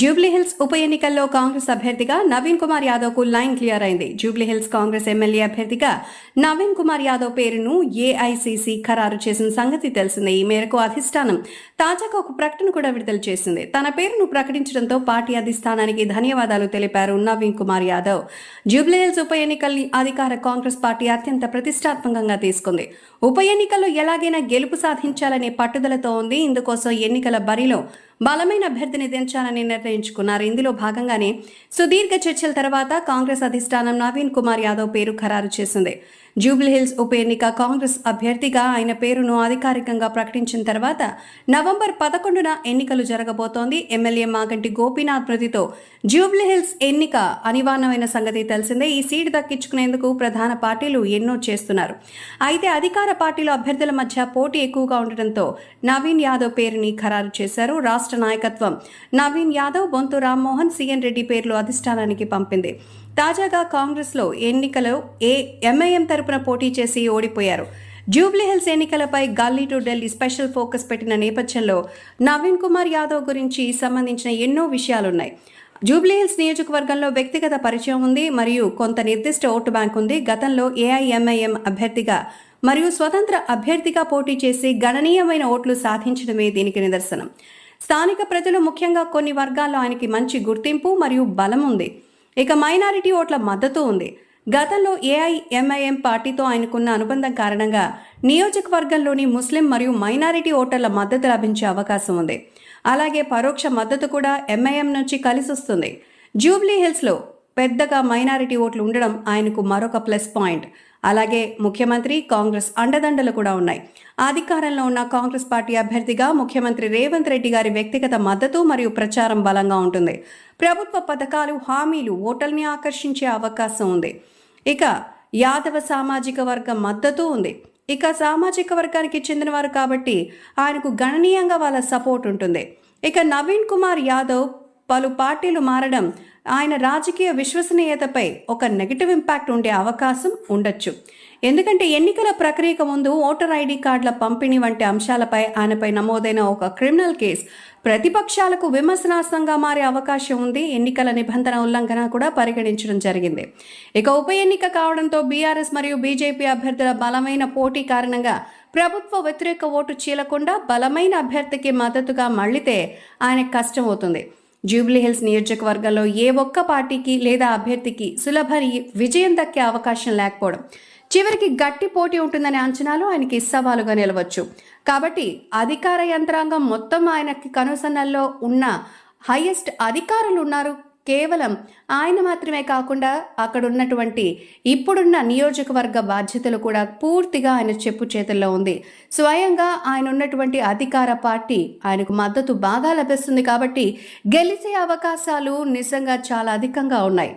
జూబ్లీహిల్స్ ఉప ఎన్నికల్లో కాంగ్రెస్ అభ్యర్థిగా నవీన్ కుమార్ యాదవ్కు లైన్ క్లియర్ అయింది. జూబ్లీహిల్స్ కాంగ్రెస్ ఎమ్మెల్యే అభ్యర్థిగా నవీన్ కుమార్ యాదవ్ పేరును ఏఐసీసీ ఖరారు చేసిన సంగతి తెలిసిందే. ఈ మేరకు అధిష్టానం తాజాగా ఒక ప్రకటన కూడా విడుదల చేసింది. తన పేరును ప్రకటించడంతో పార్టీ అధిష్టానానికి ధన్యవాదాలు తెలిపారు నవీన్ కుమార్ యాదవ్. జూబ్లీహిల్స్ ఉప ఎన్నికల్ని అధికార కాంగ్రెస్ పార్టీ అత్యంత ప్రతిష్టాత్మకంగా తీసుకుంది. ఉప ఎన్నికల్లో ఎలాగైనా గెలుపు సాధించాలనే పట్టుదలతో ఉంది. ఇందుకోసం ఎన్నికల బరిలో బలమైన అభ్యర్థిని దించాలని నిర్ణయించుకున్నారు. ఇందులో భాగంగానే సుదీర్ఘ చర్చల తర్వాత కాంగ్రెస్ అధిష్టానం నవీన్ కుమార్ యాదవ్ పేరు ఖరారు చేసింది. జూబ్లీహిల్స్ ఉప ఎన్నిక కాంగ్రెస్ అభ్యర్థిగా ఆయన పేరును అధికారికంగా ప్రకటించిన తర్వాత నవంబర్ పదకొండున ఎన్నికలు జరగబోతోంది. ఎమ్మెల్యే మాగంటి గోపీనాథ్ మృతితో జూబ్లీహిల్స్ ఎన్నిక అనివార్యమైన సంగతి తెలిసిందే. ఈ సీటు దక్కించుకునేందుకు ప్రధాన పార్టీలు ఎన్నో చేస్తున్నారు. అయితే అధికార పార్టీలో అభ్యర్థుల మధ్య పోటీ ఎక్కువగా ఉండటంతో నవీన్ యాదవ్ పేరుని ఖరారు చేశారు. రాష్ట్ర నాయకత్వం నవీన్ యాదవ్ బొంతు రామ్మోహన్ సీఎన్ రెడ్డి పేర్లు అధిష్టానానికి పంపింది. తాజాగా కాంగ్రెస్లో ఎన్నికలో ఏ ఎంఐఎం తరపున పోటీ చేసి ఓడిపోయారు. జూబ్లీహిల్స్ ఎన్నికలపై gully to Delhi special focus పెట్టిన నేపథ్యంలో నవీన్ కుమార్ యాదవ్ గురించి సంబంధించిన ఎన్నో విషయాలున్నాయి. జూబ్లీహిల్స్ నియోజకవర్గంలో వ్యక్తిగత పరిచయం ఉంది మరియు కొంత నిర్దిష్ట ఓటు బ్యాంక్ ఉంది. గతంలో ఏఐఎంఐఎం అభ్యర్థిగా మరియు స్వతంత్ర అభ్యర్థిగా పోటీ చేసి గణనీయమైన ఓట్లు సాధించడమే దీనికి నిదర్శనం. స్థానిక ప్రజలు ముఖ్యంగా కొన్ని వర్గాల్లో ఆయనకి మంచి గుర్తింపు మరియు బలం ఉంది. ఇక మైనారిటీ ఓట్ల మద్దతు ఉంది. గతంలో ఏఐఎంఐఎం పార్టీతో ఆయనకున్న అనుబంధం కారణంగా నియోజకవర్గంలోని ముస్లిం మరియు మైనారిటీ ఓటర్ల మద్దతు లభించే అవకాశం ఉంది. అలాగే పరోక్ష మద్దతు కూడా ఎంఐఎం నుంచి కలిసొస్తుంది. జూబ్లీ హిల్స్లో పెద్దగా మైనారిటీ ఓట్లు ఉండడం ఆయనకు మరొక ప్లస్ పాయింట్. అలాగే ముఖ్యమంత్రి కాంగ్రెస్ అండదండలు కూడా ఉన్నాయి. అధికారంలో ఉన్న కాంగ్రెస్ పార్టీ అభ్యర్థిగా ముఖ్యమంత్రి రేవంత్ రెడ్డి గారి వ్యక్తిగత మద్దతు మరియు ప్రచారం బలంగా ఉంటుంది. ప్రభుత్వ పథకాలు హామీలు ఓటర్ని ఆకర్షించే అవకాశం ఉంది. ఇక యాదవ సామాజిక వర్గం మద్దతు ఉంది. ఇక సామాజిక వర్గానికి చెందినవారు కాబట్టి ఆయనకు గణనీయంగా వాళ్ళ సపోర్ట్ ఉంటుంది. ఇక నవీన్ కుమార్ యాదవ్ పలు పార్టీలు మారడం ఆయన రాజకీయ విశ్వసనీయతపై ఒక నెగిటివ్ ఇంపాక్ట్ ఉండే అవకాశం ఉండొచ్చు. ఎందుకంటే ఎన్నికల ప్రక్రియకు ముందు ఓటర్ ఐడి కార్డుల పంపిణీ వంటి అంశాలపై ఆయనపై నమోదైన ఒక క్రిమినల్ కేసు ప్రతిపక్షాలకు విమర్శనాస్తంగా మారే అవకాశం ఉంది. ఎన్నికల నిబంధన ఉల్లంఘన కూడా పరిగణించడం జరిగింది. ఇక ఉప ఎన్నిక కావడంతో బీఆర్ఎస్ మరియు బీజేపీ అభ్యర్థుల బలమైన పోటీ కారణంగా ప్రభుత్వ వ్యతిరేక ఓటు చీలకుండా బలమైన అభ్యర్థికి మద్దతుగా మళ్ళితే ఆయనకు కష్టం అవుతుంది. జూబ్లీహిల్స్ నియోజకవర్గంలో ఏ ఒక్క పార్టీకి లేదా అభ్యర్థికి సులభ విజయం దక్కే అవకాశం లేకపోవడం. చివరికి గట్టి పోటీ ఉంటుందనే అంచనాలు ఆయనకి సవాలుగా నిలవచ్చు. కాబట్టి అధికార యంత్రాంగం మొత్తం ఆయనకి కనుసన్నల్లో ఉన్న హైయెస్ట్ అధికారులు ఉన్నారు కేవలం ఆయన మాత్రమే కాకుండా అక్కడ ఉన్నటువంటి ఇప్పుడున్న నియోజకవర్గ బాధ్యతలు కూడా పూర్తిగా ఆయన చెప్పు చేతుల్లో ఉంది. స్వయంగా ఆయన ఉన్నటువంటి అధికార పార్టీ ఆయనకు మద్దతు బాగా లభిస్తుంది కాబట్టి గెలిచే అవకాశాలు నిజంగా చాలా అధికంగా ఉన్నాయి.